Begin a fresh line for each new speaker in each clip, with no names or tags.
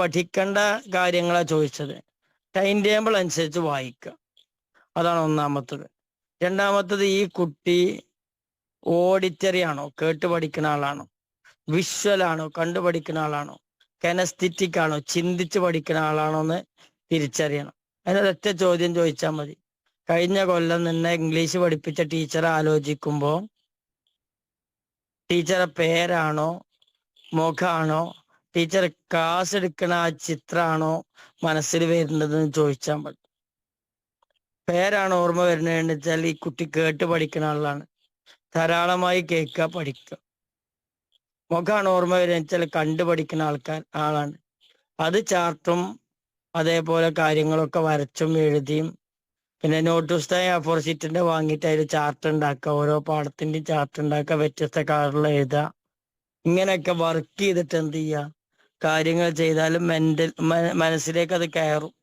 പഠിക്കേണ്ട കാര്യങ്ങളാ ചോദിച്ചത്. ടൈം ടേബിൾ അനുസരിച്ച് വായിക്കുക. അതാണ് ഒന്നാമത്തത്. രണ്ടാമത്തത് ഈ കുട്ടി ഓഡിറ്ററി ആണോ? കേട്ട് പഠിക്കുന്ന ആളാണോ? വിഷ്വൽ ആണോ? കണ്ടു പഠിക്കുന്ന ആളാണോ? കെനസ്തിറ്റിക് ആണോ? ചിന്തിച്ച് പഠിക്കുന്ന ആളാണോ എന്ന് തിരിച്ചറിയണം. അതിനൊരൊറ്റ ചോദ്യം ചോദിച്ചാൽ മതി. കഴിഞ്ഞ കൊല്ലം നിന്നെ ഇംഗ്ലീഷ് പഠിപ്പിച്ച ടീച്ചർ ആലോചിക്കുമ്പോൾ ടീച്ചറെ പേരാണോ? മുഖാണോ? ടീച്ചർ ക്ലാസ് എടുക്കണ ആ ചിത്രമാണോ മനസ്സിൽ വരുന്നതെന്ന് ചോദിച്ചാൽ മതി. പേരാണ് ഓർമ്മ വരുന്നതെന്ന് വെച്ചാൽ ഈ കുട്ടി കേട്ട് പഠിക്കുന്ന ആളാണ്. ധാരാളമായി കേൾക്കുക പഠിക്കുക. മുഖമാണ് ഓർമ്മ വരുന്നത് വെച്ചാൽ കണ്ടു പഠിക്കുന്ന ആൾക്കാർ ആളാണ്. അത് ചാർട്ടും അതേപോലെ കാര്യങ്ങളൊക്കെ വരച്ചും എഴുതിയും പിന്നെ നോട്ട് പുസ്തകം ഫോർ ഷീറ്റിന്റെ വാങ്ങിയിട്ട് അതിൽ ചാർട്ട് ഉണ്ടാക്കുക ഓരോ പാടത്തിന്റെയും ചാർട്ട് ഉണ്ടാക്കുക വ്യത്യസ്ത കളറിൽ എഴുതുക. ഇങ്ങനെയൊക്കെ വർക്ക് ചെയ്തിട്ട് എന്ത് ചെയ്യുക? കാര്യങ്ങൾ ചെയ്താലും മെന്റൽ മനസ്സിലേക്ക് അത് കയറും.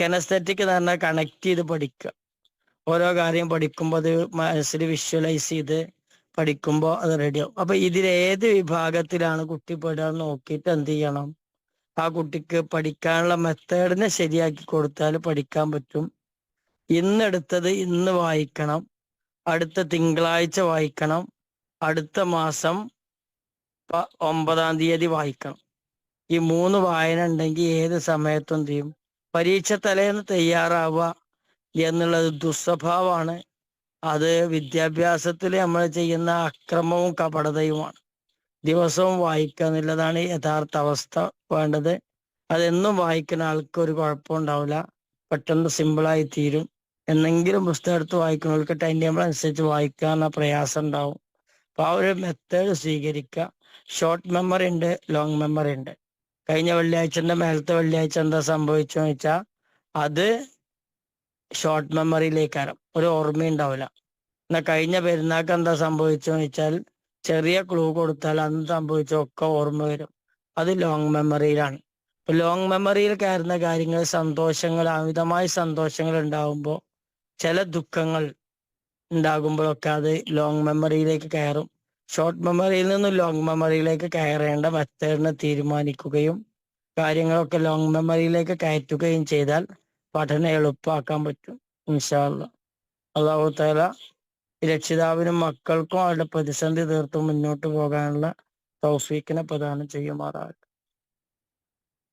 കെനസ്തറ്റിക് എന്ന് പറഞ്ഞാൽ കണക്ട് ചെയ്ത് പഠിക്കുക ഓരോ കാര്യം പഠിക്കുമ്പോൾ അത് മനസ്സിൽ വിഷ്വലൈസ് ചെയ്ത് പഠിക്കുമ്പോൾ അത് റെഡിയാവും അപ്പൊ ഇതിൽ ഏത് വിഭാഗത്തിലാണ് കുട്ടി പെടുക നോക്കിയിട്ട് എന്ത് ചെയ്യണം? ആ കുട്ടിക്ക് പഠിക്കാനുള്ള മെത്തേഡിനെ ശരിയാക്കി കൊടുത്താൽ പഠിക്കാൻ പറ്റും. ഇന്നെടുത്തത് ഇന്ന് വായിക്കണം. അടുത്ത തിങ്കളാഴ്ച വായിക്കണം. അടുത്ത മാസം ഒമ്പതാം തീയതി വായിക്കണം. ഈ മൂന്ന് വായന ഉണ്ടെങ്കിൽ ഏത് സമയത്തും ചെയ്യും? പരീക്ഷ തലേന്ന് തയ്യാറാവുക എന്നുള്ളത് ദുസ്വഭാവമാണ്. അത് വിദ്യാഭ്യാസത്തിൽ നമ്മൾ ചെയ്യുന്ന അക്രമവും കപടതയുമാണ്. ദിവസവും വായിക്കുക എന്നുള്ളതാണ് യഥാർത്ഥ അവസ്ഥ വേണ്ടത്. അതെന്നും വായിക്കുന്ന ആൾക്ക് ഒരു കുഴപ്പമുണ്ടാവില്ല പെട്ടെന്ന് സിമ്പിളായി തീരും. എന്നെങ്കിലും പുസ്തകം എടുത്ത് വായിക്കുന്നവർക്ക് ടൈം ടേബിൾ അനുസരിച്ച് വായിക്കാൻ പ്രയാസം ഉണ്ടാവും. അപ്പൊ ആ ഒരു മെത്തേഡ് സ്വീകരിക്കുക. ഷോർട്ട് മെമ്മറി ഉണ്ട് ലോങ് മെമ്മറി ഉണ്ട്. കഴിഞ്ഞ വെള്ളിയാഴ്ചന്റെ മേലത്തെ വെള്ളിയാഴ്ച എന്താ സംഭവിച്ചെന്ന് വെച്ചാൽ അത് ഷോർട്ട് മെമ്മറിയിലേക്കാരം ഒരു ഓർമ്മ ഉണ്ടാവില്ല. എന്നാ കഴിഞ്ഞ പെരുന്നാൾക്ക് എന്താ സംഭവിച്ചെന്ന് വെച്ചാൽ ചെറിയ ക്ലൂ കൊടുത്താൽ അന്ന് സംഭവിച്ച ഒക്കെ ഓർമ്മ വരും. അത് ലോങ് മെമ്മറിയിലാണ് ലോങ് മെമ്മറിയിൽ കയറുന്ന കാര്യങ്ങൾ സന്തോഷങ്ങൾ അമിതമായ സന്തോഷങ്ങൾ ഉണ്ടാകുമ്പോൾ ചില ദുഃഖങ്ങൾ ഉണ്ടാകുമ്പോഴൊക്കെ അത് ലോങ് മെമ്മറിയിലേക്ക് കയറും. ഷോർട്ട് മെമ്മറിയിൽ നിന്നും ലോങ് മെമ്മറിയിലേക്ക് കയറേണ്ട മെത്തേഡിനെ തീരുമാനിക്കുകയും കാര്യങ്ങളൊക്കെ ലോങ് മെമ്മറിയിലേക്ക് കയറ്റുകയും ചെയ്താൽ പഠനം എളുപ്പമാക്കാൻ പറ്റും ഇൻഷാല്ല അള്ളാഹു താല രക്ഷിതാവിനും മക്കൾക്കും അവരുടെ പ്രതിസന്ധി തീർത്ത് മുന്നോട്ട് പോകാനുള്ള തൗഫീഖിനെ പ്രദാനം ചെയ്യുമാറാകും